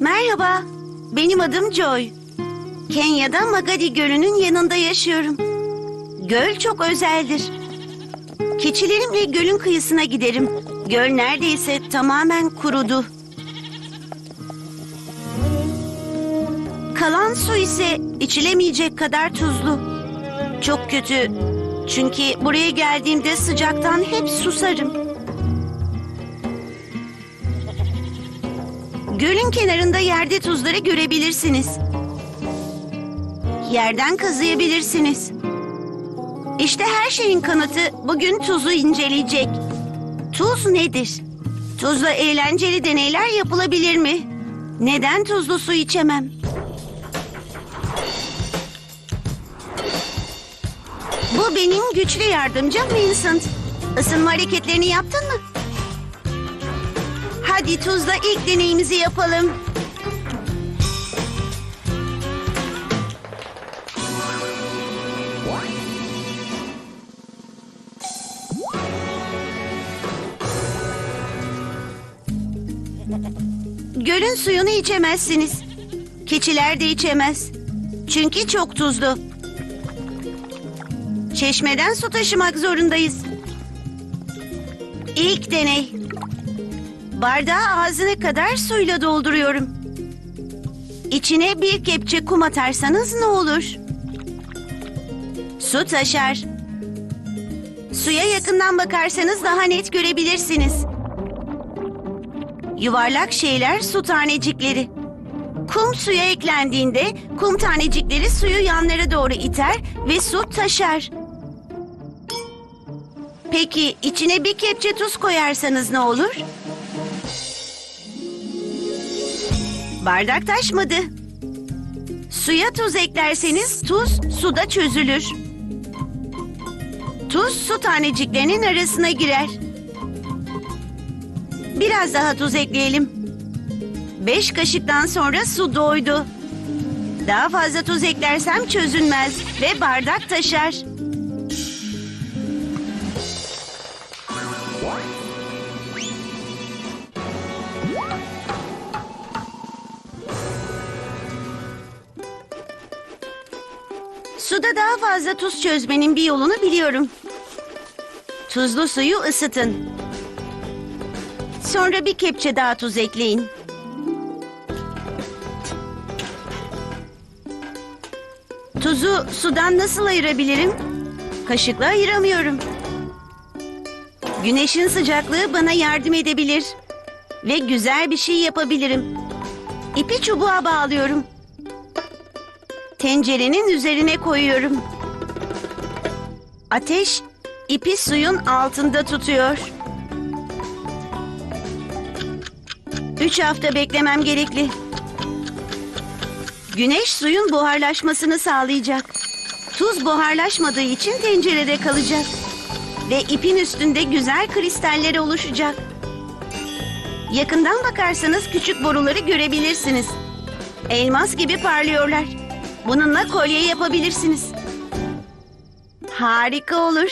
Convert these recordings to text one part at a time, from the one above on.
Merhaba, benim adım Joy. Kenya'da Magadi Gölü'nün yanında yaşıyorum. Göl çok özeldir. Keçilerimle gölün kıyısına giderim. Göl neredeyse tamamen kurudu. Kalan su ise içilemeyecek kadar tuzlu. Çok kötü. Çünkü buraya geldiğimde sıcaktan hep susarım. Gölün kenarında yerde tuzları görebilirsiniz. Yerden kazıyabilirsiniz. İşte her şeyin kanıtı bugün tuzu inceleyecek. Tuz nedir? Tuzla eğlenceli deneyler yapılabilir mi? Neden tuzlu su içemem? Bu benim güçlü yardımcım Vincent. Isınma hareketlerini yaptın mı? Hadi tuzla ilk deneyimizi yapalım. Gölün suyunu içemezsiniz. Keçiler de içemez. Çünkü çok tuzlu. Çeşmeden su taşımak zorundayız. İlk deney. Bardağı ağzına kadar suyla dolduruyorum. İçine bir kepçe kum atarsanız ne olur? Su taşar. Suya yakından bakarsanız daha net görebilirsiniz. Yuvarlak şeyler su tanecikleri. Kum suya eklendiğinde kum tanecikleri suyu yanlara doğru iter ve su taşar. Peki içine bir kepçe tuz koyarsanız ne olur? Bardak taşmadı. Suya tuz eklerseniz tuz suda çözülür. Tuz su taneciklerinin arasına girer. Biraz daha tuz ekleyelim. Beş kaşıktan sonra su doydu. Daha fazla tuz eklersem çözünmez ve bardak taşar. Daha fazla tuz çözmenin bir yolunu biliyorum. Tuzlu suyu ısıtın. Sonra bir kepçe daha tuz ekleyin. Tuzu sudan nasıl ayırabilirim? Kaşıkla ayıramıyorum. Güneşin sıcaklığı bana yardım edebilir. Ve güzel bir şey yapabilirim. İpi çubuğa bağlıyorum. Tencerenin üzerine koyuyorum. Ateş ipi suyun altında tutuyor. Üç hafta beklemem gerekli. Güneş suyun buharlaşmasını sağlayacak. Tuz buharlaşmadığı için tencerede kalacak. Ve ipin üstünde güzel kristaller oluşacak. Yakından bakarsanız küçük boruları görebilirsiniz. Elmas gibi parlıyorlar. Bununla kolye yapabilirsiniz. Harika olur.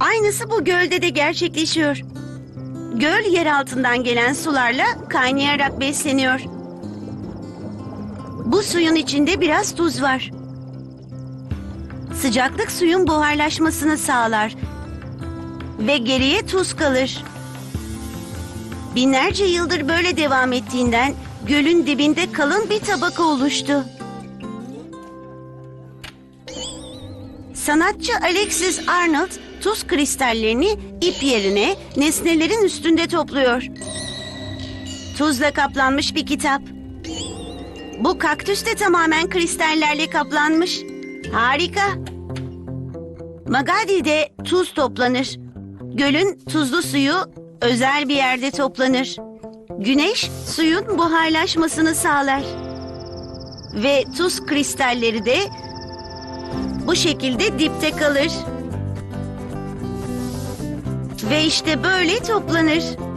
Aynısı bu gölde de gerçekleşiyor. Göl yer altından gelen sularla kaynayarak besleniyor. Bu suyun içinde biraz tuz var. Sıcaklık suyun buharlaşmasını sağlar ve geriye tuz kalır. Binlerce yıldır böyle devam ettiğinden gölün dibinde kalın bir tabaka oluştu. Sanatçı Alexis Arnold tuz kristallerini ip yerine nesnelerin üstünde topluyor. Tuzla kaplanmış bir kitap. Bu kaktüs de tamamen kristallerle kaplanmış. Harika. Magadi'de tuz toplanır. Gölün tuzlu suyu özel bir yerde toplanır. Güneş suyun buharlaşmasını sağlar. Ve tuz kristalleri de bu şekilde dipte kalır. Ve işte böyle toplanır.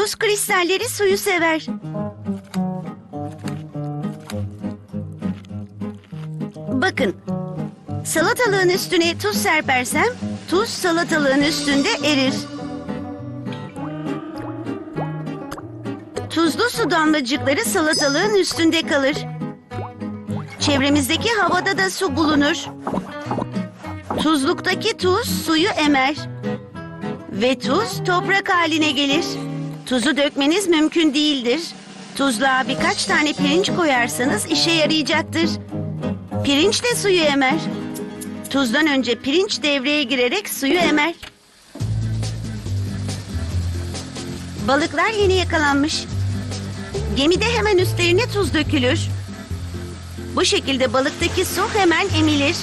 Tuz kristalleri suyu sever. Bakın, salatalığın üstüne tuz serpersem tuz salatalığın üstünde erir. Tuzlu su damlacıkları salatalığın üstünde kalır. Çevremizdeki havada da su bulunur. Tuzluktaki tuz suyu emer. Ve tuz toprak haline gelir. Tuzu dökmeniz mümkün değildir. Tuzluğa birkaç tane pirinç koyarsanız işe yarayacaktır. Pirinç de suyu emer. Tuzdan önce pirinç devreye girerek suyu emer. Balıklar yeni yakalanmış. Gemide hemen üstlerine tuz dökülür. Bu şekilde balıktaki su hemen emilir.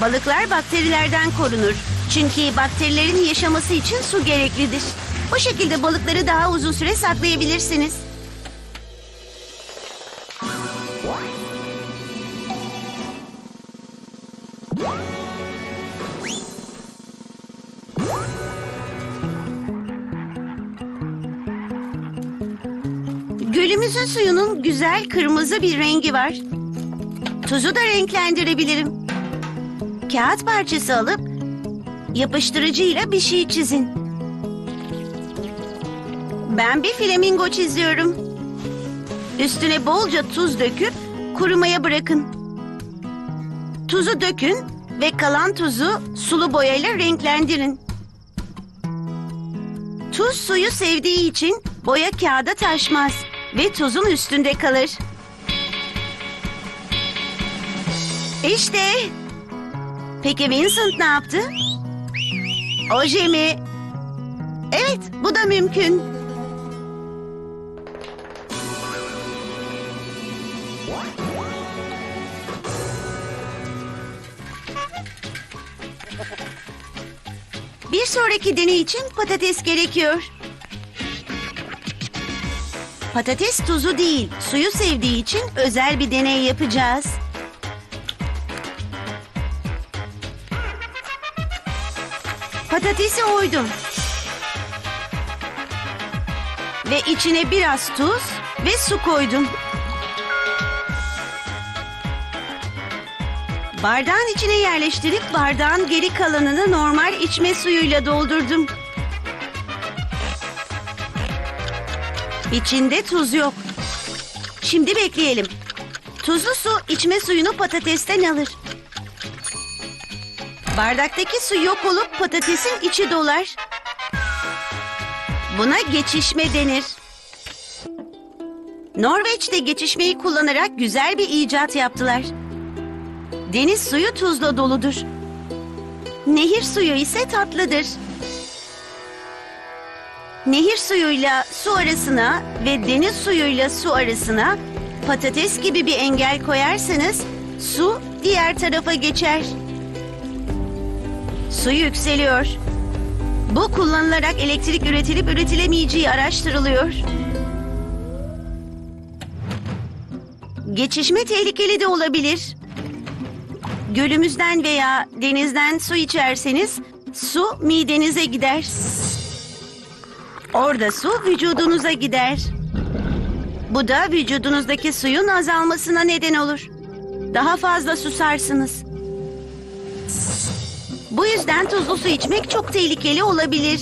Balıklar bakterilerden korunur. Çünkü bakterilerin yaşaması için su gereklidir. Bu şekilde balıkları daha uzun süre saklayabilirsiniz. Gölümüzün suyunun güzel kırmızı bir rengi var. Tuzu da renklendirebilirim. Kağıt parçası alıp yapıştırıcıyla bir şey çizin. Ben bir flamingo çiziyorum. Üstüne bolca tuz döküp kurumaya bırakın. Tuzu dökün ve kalan tuzu sulu boyayla renklendirin. Tuz suyu sevdiği için boya kağıda taşmaz ve tuzun üstünde kalır. İşte. Peki Vincent ne yaptı? Oje mi? Evet, bu da mümkün. Bir sonraki deney için patates gerekiyor. Patates tuzu değil, suyu sevdiği için özel bir deney yapacağız. Patatesi oydum. Ve içine biraz tuz ve su koydum. Bardağın içine yerleştirip bardağın geri kalanını normal içme suyuyla doldurdum. İçinde tuz yok. Şimdi bekleyelim. Tuzlu su içme suyunu patatesten alır. Bardaktaki su yok olup patatesin içi dolar. Buna geçişme denir. Norveç'te geçişmeyi kullanarak güzel bir icat yaptılar. Deniz suyu tuzla doludur. Nehir suyu ise tatlıdır. Nehir suyuyla su arasına ve deniz suyuyla su arasına patates gibi bir engel koyarsanız su diğer tarafa geçer. Su yükseliyor. Bu kullanılarak elektrik üretilip üretilemeyeceği araştırılıyor. Geçişme tehlikeli de olabilir. Gölümüzden veya denizden su içerseniz su midenize gider. Orada su vücudunuza gider. Bu da vücudunuzdaki suyun azalmasına neden olur. Daha fazla susarsınız. Bu yüzden tuzlu su içmek çok tehlikeli olabilir.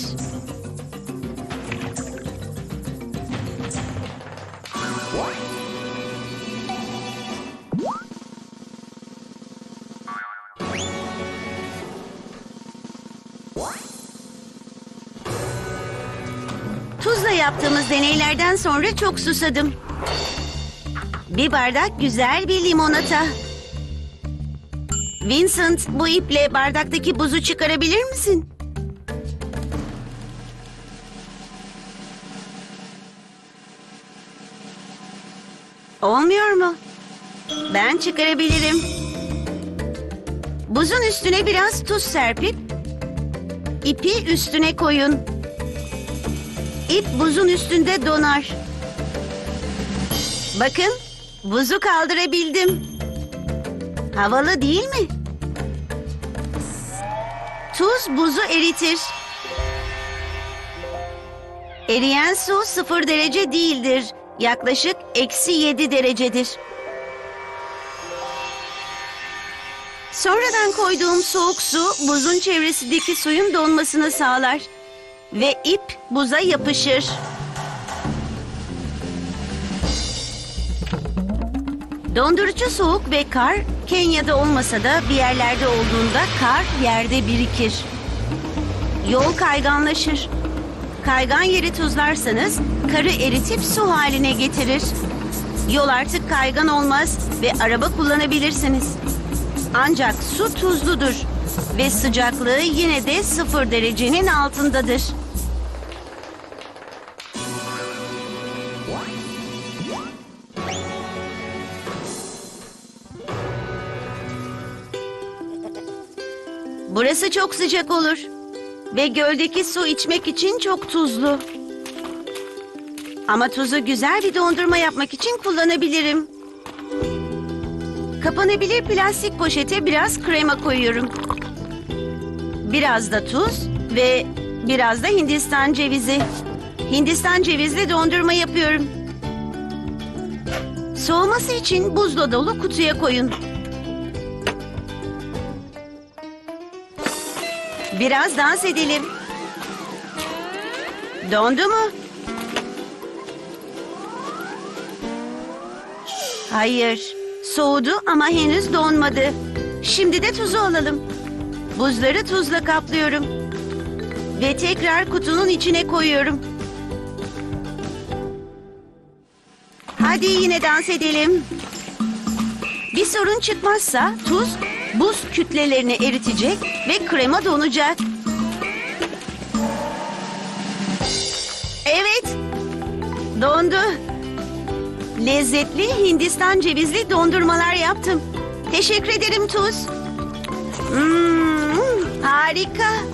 Tuzla yaptığımız deneylerden sonra çok susadım. Bir bardak güzel bir limonata. Vincent, bu iple bardaktaki buzu çıkarabilir misin? Olmuyor mu? Ben çıkarabilirim. Buzun üstüne biraz tuz serpip ipi üstüne koyun. İp buzun üstünde donar. Bakın, buzu kaldırabildim. Havalı değil mi? Tuz buzu eritir. Eriyen su sıfır derece değildir. Yaklaşık eksi yedi derecedir. Sonradan koyduğum soğuk su buzun çevresindeki suyun donmasını sağlar. Ve ip buza yapışır. Dondurucu soğuk ve kar Kenya'da olmasa da bir yerlerde olduğunda kar yerde birikir. Yol kayganlaşır. Kaygan yeri tuzlarsanız karı eritip su haline getirir. Yol artık kaygan olmaz ve araba kullanabilirsiniz. Ancak su tuzludur ve sıcaklığı yine de sıfır derecenin altındadır. Burası çok sıcak olur. Ve göldeki su içmek için çok tuzlu. Ama tuzu güzel bir dondurma yapmak için kullanabilirim. Kapanabilir plastik poşete biraz krema koyuyorum. Biraz da tuz ve biraz da Hindistan cevizi. Hindistan cevizli dondurma yapıyorum. Soğuması için buzla dolu kutuya koyun. Biraz dans edelim. Dondu mu? Hayır. Soğudu ama henüz donmadı. Şimdi de tuzu alalım. Buzları tuzla kaplıyorum. Ve tekrar kutunun içine koyuyorum. Hadi yine dans edelim. Bir sorun çıkmazsa tuz buz kütlelerini eritecek ve krema donacak. Evet. Dondu. Lezzetli Hindistan cevizli dondurmalar yaptım. Teşekkür ederim Tuz. Hmm, harika.